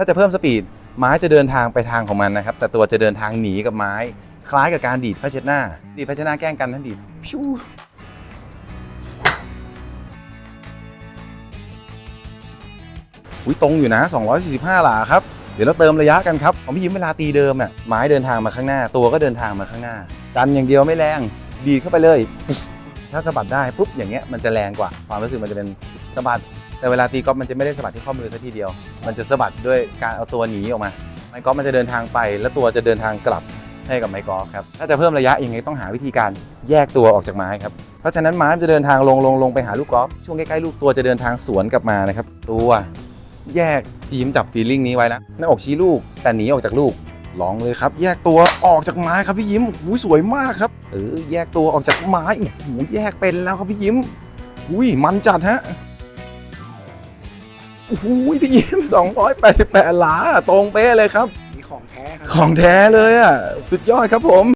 ถ้าจะเพิ่มสปีดไม้จะเดินทางไปทางของมันนะครับ แต่ตัวจะเดินทางหนีกับไม้ คล้ายกับการดีดผ้าเช็ดหน้า ดีดผ้าเช็ดหน้าแกล้งกันท่านดีดพิวอุ้ยตรงอยู่นะ 245 หลาครับ เดี๋ยวเราเติมระยะกันครับของพี่ยิ้มเวลาตีเดิมอะไม้เดินทางมาข้างหน้า ตัวก็เดินทางมาข้างหน้าดันอย่างเดียวไม่แรง ดีดเข้าไปเลย ถ้าสะบัดได้ปุ๊บอย่างเงี้ยมันจะแรงกว่า ความรู้สึกมันจะเป็นสะบัด แต่เวลาตีกอล์ฟมันจะไม่ได้สะบัดที่ข้อมือซะทีเดียว มันจะสะบัดด้วยการเอาตัวหนีออกมา ไม้กอล์ฟมันจะเดินทางไป แล้วตัวจะเดินทางกลับให้กับไม้กอล์ฟครับ ถ้าจะเพิ่มระยะยังไงต้องหาวิธีการแยกตัวออกจากไม้ครับ เพราะฉะนั้นไม้จะเดินทางลงลงลงไปหาลูกกอล์ฟ ช่วงใกล้ๆลูกตัวจะเดินทางสวนกลับมานะครับ ตัวแยกทีมจับฟีลลิ่งนี้ไว้นะหน้าอกชี้ลูกแต่หนีออกจากลูก ลองเลยครับ แยกตัวออกจากไม้ครับพี่ยิ้มหูยสวยมากครับ เออแยกตัวออกจากไม้โอ้โหแยกเป็นแล้วครับพี่ยิ้มอุ้ยมันจัดฮะ โอ้โหพี่ยิ้ม288 หลา ตรงเป๊ะเลยครับ มีของแท้ครัของแท้เลยอะ สุดยอดครับผม